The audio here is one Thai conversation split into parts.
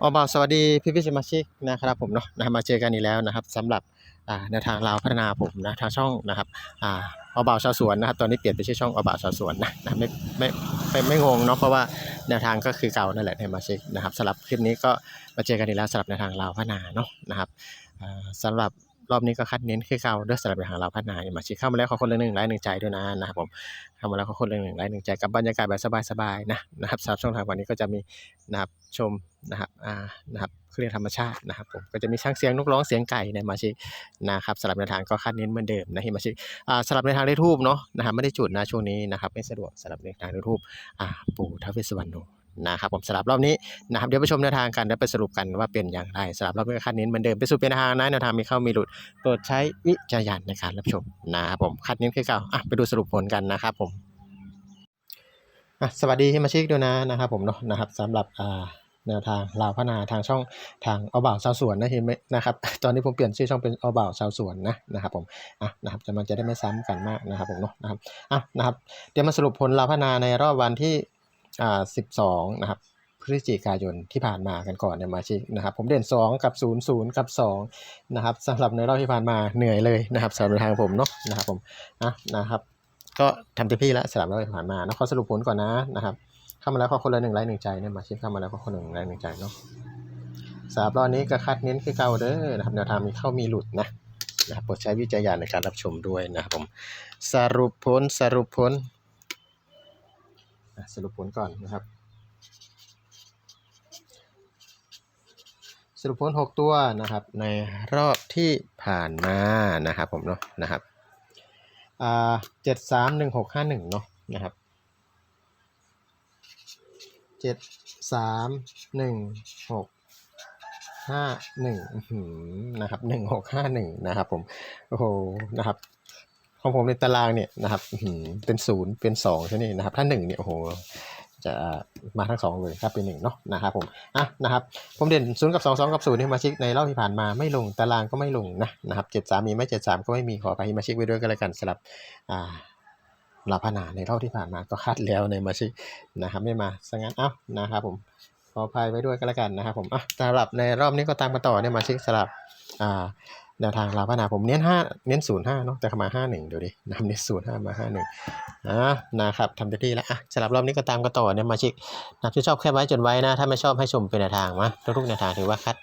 อ๋อบาสวัสดีพี่พี่สมาชิกนะครับผมเนาะนะมาเจอกันอีกแล้วนะครับสำหรับแนวทางเราพัฒนาผมนะทางช่องนะครับอ่าอบ่าวชาวสวนนะครับตอนนี้เปลี่ยนไปชื่อช่องอบ่าวชาวสวนนะนะไม่ไม่ไม่ไม่งงเนาะเพราะว่าแนวทางก็คือเก่านั่นแหละในมาชิกนะครับสำหรับคลิปนี้ก็มาเจอกันอีกแล้วสำหรับแนวทางเราพัฒนาเนาะนะครับสำสำหรับ รอบนี้ก็คัดเน้นคือเก่าเด้วยสำหรับแนทางเราพัฒนามาชิเข้ามาแล้วขอคนละหนึ่งไลค์หนึ่งใจด้วยนะนะครับผมทำมาแล้วก็คนละหนึ่งไลค์หนึ่งใจกับบรรยากาศแบบสบายๆนะนะครับสำหรับช่องทางวันนี้ก็จะมีนะครับชมนะครับอ่านะครับเครื่องธรรมชาตินะครับผมก็จะมีช่างเสียงนกร้องเสียงไก่ในมาชินะครับสำหรับแนวทางก็คาดเน้นเหมือนเดิมนะที่มาชิอ่าสำหรับแนวทางได้ทูบเนาะนะครับไม่ได้จุดนะช่วงนี้นะครับไม่สะดวกสำหรับแนวทางได้ทูบอ่าปู่ท้าวเวสสวรรณ นะครับผมสำหรับรอบนี้นะครับเดี๋ยวไปชมแนวทางกันแล้วไปสรุปกันว่าเป็นอย่างไรสำหรับรอบนี้คาดเน้นเหมือนเดิมไปสู่เป็นทางนะแนวทางมีเข้ามีหลุดโปรดใช้วิจารณญาณในการรับชมนะครับผมคัดเน้นคือเก่าอะไปดูสรุปผลกันนะครับผมอะสวัสดีที่มาชิกด้วยนะนะครับผมเนาะนะครับสำหรับอ่าแนวทางลาวพัฒนาทางช่องทางเอาบ่าวชาวสวนนะเห็นไหมนะครับตอนนี้ผมเปลี่ยนชื่อช่องเป็นเอาบ่าวชาวสวนนะนะครับผมอะนะครับจะมันจะได้ไม่ซ้ำกันมากนะครับผมเนาะนะครับอะนะครับเดี๋ยวมาสรุปผลลาวพัฒนาในรอบวันที่ อ่า12 นะครับพฤศจิกายนที่ผ่านมากันก่อนเนี่ยมาชิกนะครับ ผมเด่น 2 กับ 0 0 กับ 2 นะครับสำหรับในรอบที่ผ่านมาเหนื่อยเลยนะครับสำหรับทางผมเนาะนะครับผมอะนะครับ ก็ทำเต็มที่แล้วสำหรับรอบที่ผ่านมานะขอสรุปผลก่อนนะนะครับ เข้ามาแล้วก็คนละหนึ่งไลค์หนึ่งใจเนี่ยมาชิปเข้ามาแล้วก็คนละหนึ่งไลค์หนึ่งใจเนาะสำหรับรอบนี้ก็คัดเน้นคือเก่าเด้อนะครับแนวทางมีเข้ามีหลุดนะนะครับโปรดใช้วิจารณญาณในการรับชมด้วยนะครับผม สรุปผลสรุปผล สรุปผลก่อนนะครับ สรุปผล 6 ตัวนะครับในรอบที่ผ่านมานะครับผมเนาะนะครับอ่าเจ็ดสามหนึ่งหกห้าหนึ่งเนาะนะครับเจ็ดสามหนึ่งหกห้าหนึ่งนะครับหนึ่งหกห้าหนึ่งนะครับผม โอ้โหนะครับ ของผมในตารางเนี่ยนะครับเป็นศูนย์เป็นสองใช่ไหมนะครับ ถ้าหนึ่งเนี่ยโอ้โหจะมาทั้งสองเลยครับเป็นหนึ่งเนาะนะครับผมอะนะครับผมเด่นศูนย์กับสองสองกับศูนย์ที่มาชิกในรอบที่ผ่านมาไม่ลงตารางก็ไม่ลงนะนะครับเจ็ดสามมีไม่เจ็ดสามก็ไม่มีขอไปมาชิกไว้ด้วยกันแล้วกันสำหรับอ่าลาพนาในรอบที่ผ่านมาก็คัดแล้วในมาชิกนะครับไม่มาสังั้นเอ้านะครับผมขออภัยไว้ด้วยกันแล้วกันนะครับผมอะสำหรับในรอบนี้ก็ตามกันต่อเนี่ยมาชิกสำหรับอ่า แนวทางลาพนาผมเน้นห้าเน้นศูนย์ห้าเนาะแต่มาห้าหนึ่งดูดินะครับเน้นศูนย์ห้ามาห้าหนึ่งอ่านะครับทำเต็มที่แล้วอะสำหรับรอบนี้ก็ตามกันต่อเนี่ยมาชิกนับที่ชอบแค่ไว้จนไว้นะ ถ้าไม่ชอบให้ชมเป็นแนวทางมาทุกๆแนวทางถือว่าคัด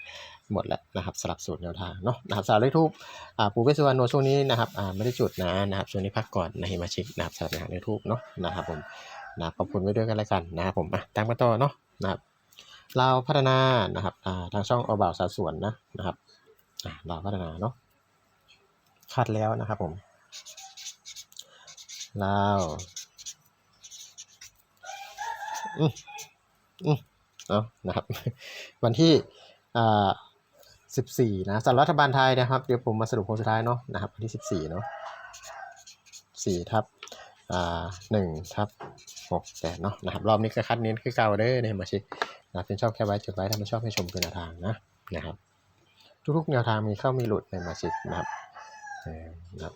หมดแล้วนะครับสำหรับสูตรแนวทางเนาะนะครับสำหรับเลขทูปอ่าปูเวสุวรรณโนช่วงนี้นะครับอ่าไม่ได้จุดนะนะครับช่วงนี้พักก่อนนะให้มาชิกนะครับสำหรับแนวทาเลขทูปเนาะนะครับผมนะขอบคุณไว้ด้วยกันแล้วกันนะครับผมอะตามกันต่อเนาะนะครับเราพัฒนานะครับอ่าทางช่องเอาบ่าวสาวสวนนะนะครับ อ่าเราวพัฒนาเนาะคัดแล้วนะครับผมลาวอืมอืมเอานะครับ วันที่อ่าสิบสี่นะสำหรับรัฐบาลไทยนะครับ เดี๋ยวผมมาสรุปผลสุดท้ายเนาะนะครับวันที่สิบสี่เนาะสี่ทับอ่าหนึ่งทับหกแปดเนาะนะครับ รอบนี้ก็คัดเน้นคือเก่าเด้อเนี่ยมาชินะเป็นชอบแค่ไว้จดไว้ถ้าไม่ชอบให้ชมเป็นแนทางนะนะครับ ทุกๆแนวทางมีเข้ามีหลุดในมาชินะครับนะครับ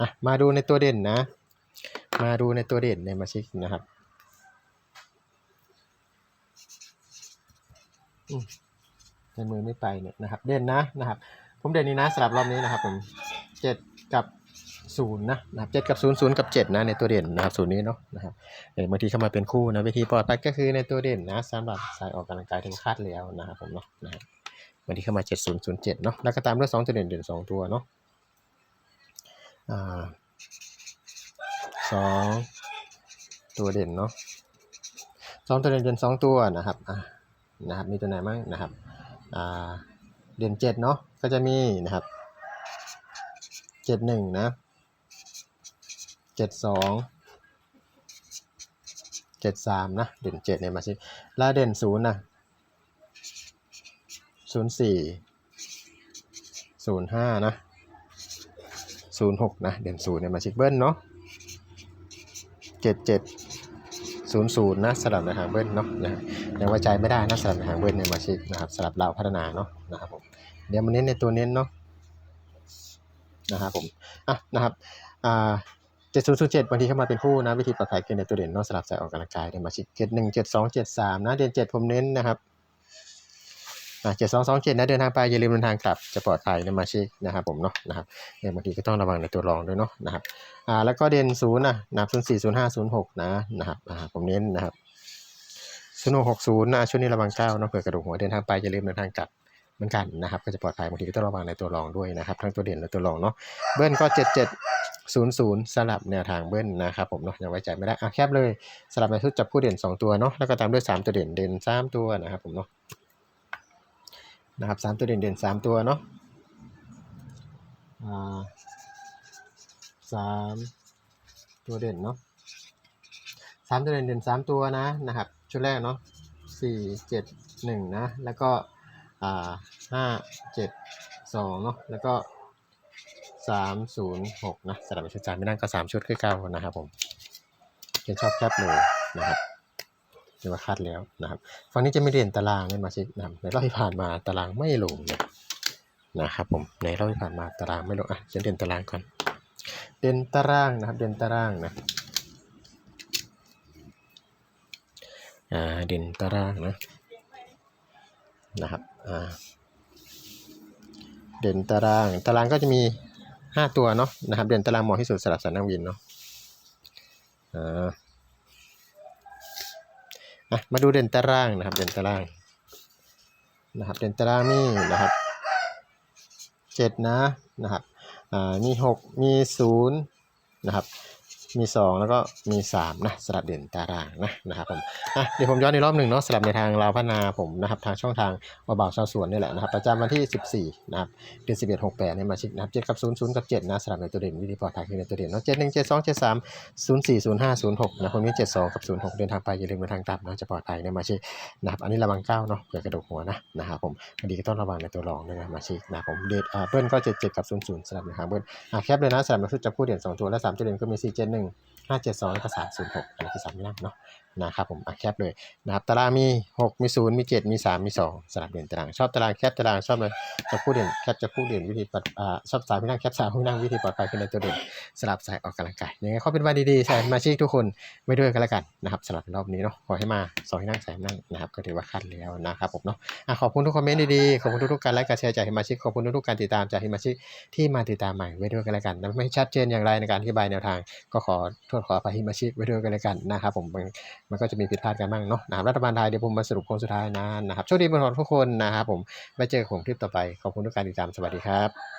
อะมาดูในตัวเด่นนะ มาดูในตัวเด่นในมาชิกนะครับอืมในมือไม่ไปเนี่ยนะครับ เด่นนะนะครับ ผมเด่นนี้นะสำหรับรอบนี้นะครับผมเจ็ดกับศูนย์นะนะครับเจ็ดกับศูนย์ศูนย์กับเจ็ดนะในตัวเด่นนะครับศูนย์นี้เนาะนะครับเออบางทีเข้ามาเป็นคู่นะวิธีปลอดภัยก็คือในตัวเด่นนะสำหรับสายออกกำลังกายถึงคาดแล้วนะครับผมเนาะนะครับ บางทีเข้ามาเจ็ดศูนย์ศูนย์เจ็ดเนาะแล้วก็ตามด้วยสองตัวเด่นเด่นสองตัวเนาะอ่าสองตัวเด่นเนาะสองตัวเด่นเด่นสองตัวนะครับอ่านะครับมีตัวไหนบ้างนะครับอ่าเด่นเจ็ดเนาะก็จะมีนะครับเจ็ดหนึ่งนะเจ็ดสองเจ็ดสามนะเด่นเจ็ดเนี่ยมาสิแล้วเด่นศูนย์นะ ศูนย์สี่ศูนย์ห้านะศูนย์หกนะ เด่นศูนย์เนี่ยมาชิเบิ้ลเนาะเจ็ดเจ็ดศูนย์ศูนย์นะสลับในทางเบิ้ลเนาะนะยังไว้ใจไม่ได้นะสำหรับทางเวทในมาชิกนะครับสำหรับเราพัฒนาเนาะนะครับผมเดี๋ยวมาเน้นในตัวเน้นเนาะนะครับผมอะนะครับอ่าเจ็ดศูนย์ศูนย์เจ็ดบางทีเข้ามาเป็นคู่นะวิธีปลอดภัยคือในตัวเด่นเนาะสลับใส่ออกกำลังกายในมาชิกเจ็ดหนึ่งเจ็ดสองเจ็ดสามนะเด่นเจ็ดผมเน้นนะครับ เจ็ดสองสองเจ็ดนะเดินทางไปอย่าลืมเดินทางกลับจะปลอดภัยนะมาชิกนะครับผมเนาะนะครับเออบางทีก็ต้องระวังในตัวรองด้วยเนาะนะครับอ่าแล้วก็เด่นศูนย์นะนะครับศูนย์สี่ศูนย์ห้าศูนย์หกนะนะครับอ่าผมเน้นนะครับศูนย์หกศูนย์นะช่วงนี้ระวังเก้าเนาะเผื่อกระดูกหัวเดินทางไปอย่าลืมเดินทางกลับเหมือนกันนะครับก็จะปลอดภัยบางทีก็ต้องระวังในตัวรองด้วยนะครับทั้งตัวเด่นและตัวรองเนาะเบิ้ลก็เจ็ดเจ็ดศูนย์ศูนย์สลับแนวทางเบิ้ลนะครับผมเนาะยังไว้ใจไม่ได้อะแคบเลยสลับในชุดจับคู่เด่นสองตัวเนาะแล้วก็ตามด้วยสามตัวเด่นเด่นสามตัวนะครับผมเนาะ นะครับสามตัวเด่นเด่นสามตัวเนาะสามตัวเด่นเนาะสามตัวเด่นเด่นสามตัวนะนะครับ ชุดแรกเนาะสี่เจ็ดหนึ่งนะ แล้วก็ห้าเจ็ดสองเนาะแล้วก็สามศูนย์หกนะสลับเป็นชุดจานไม่นั่งก็สามชุดคือเก่านะครับผมเป็นชอบแคบเลยนะครับ เรียกว่าคาดแล้วนะครับฝั่งนี้จะไม่เด่นตารางเล่นมาชินะในรอบที่ผ่านมาตารางไม่ลงเนี่ยนะครับผมในรอบที่ผ่านมาตารางไม่ลงอะจะเด่นตารางก่อนเด่นตารางนะครับเด่นตารางนะอ่าเด่นตารางนะนะครับอ่าเด่นตารางตารางก็จะมีห้าตัวเนาะนะครับเด่นตารางเหมาะที่สุดสำหรับสันนักวินเนาะอ่า อะมาดูเด่นตารางนะครับ เด่นตารางนะครับ เด่นตารางนี่นะครับเจ็ดนะนะครับอ่ามีหกมีศูนย์นะครับ มีสองแล้วก็มีสามนะสลับเด่นตารางนะนะครับผมอะเดี๋ยวผมย้อนอีกรอบหนึ่งเนาะสลับในทางเราวพัฒนาผมนะครับทางช่องทางวาบ่าวชาวสวนนี่แหละนะครับประจำวันที่ 14นะครับเดือน11 68เนี่ยมาชิกนะครับ7กับ0 0กับ7นะสลับในตัวเด่นวิธีปลอดภัยคือในตัวเด่นเนาะ71 72 73 04 05 06นะคนนี้72 กับ 06 เดินทางไปอย่าลืมเดินทางกลับนะจะปลอดภัยเนี่ยมาชิกนะครับอันนี้ระวังเก้าเนาะเผื่อกระดูกหัวนะนะครับผมพอดีก็ต้องระวังในตัวรองด้วยนะมาชิกนะผมเดทอ่าเบิ้ลก็77กับ00สลับนะครับเบิ้ลอะแคปเลยนะสลับมาชุดจับคู่เด่นสองตัวและสามตัวเด่นก็มี4 7 1 5 7 2แล้วก็3 0 6อันนี้คือสามไม่นั่งเนาะนะครับผมอะแคบเลยนะครับตารางมี 6 มี 0 มี 7 มี 3 มี 2สลับเด่นตาราง ชอบตารางแคบตารางชอบเลยจะพูดเด่นแคบจะพูดเด่นวิธีปัดอ่าชอบสามพี่นั่งแคบสามพี่นั่งวิธีปลอดภัยคือในตัวเด่น สลับสายออกกำลังกายยังไงข้อเป็นวันดีๆใส่มาชิกทุกคนไว้ด้วยกันแล้วกันนะครับสลับรอบนี้เนาะขอให้มาสองให้นั่งสายนั่งนะครับก็ถือว่าคัดแล้วนะครับผมเนาะะขอบคุณทุกคอมเมนต์ดีๆขอบคุณทุกๆการไลค์การแชร์จากฮิมาชิขอบคุณทุกๆการติดตามจากฮิมาชิที่มาติดตามใหม่ไว้ด้วยกันแล้วกันนะไม่ชัดเจนอย่างไรในการอธิบายแนวทาง ก็ขอโทษขออภัยฮิมาชิไว้ด้วยกันแล้วกันนะครับผมมันก็จะมีผิดพลาดกันบ้างเนาะนะครับรัฐบาลไทยเดี๋ยวผมมาสรุปโค้งสุดท้ายนะนะครับโชคดีบนทุกคนนะครับผมไว้เจอผมคลิปต่อไปขอบคุณทุกการติดตามสวัสดีครับ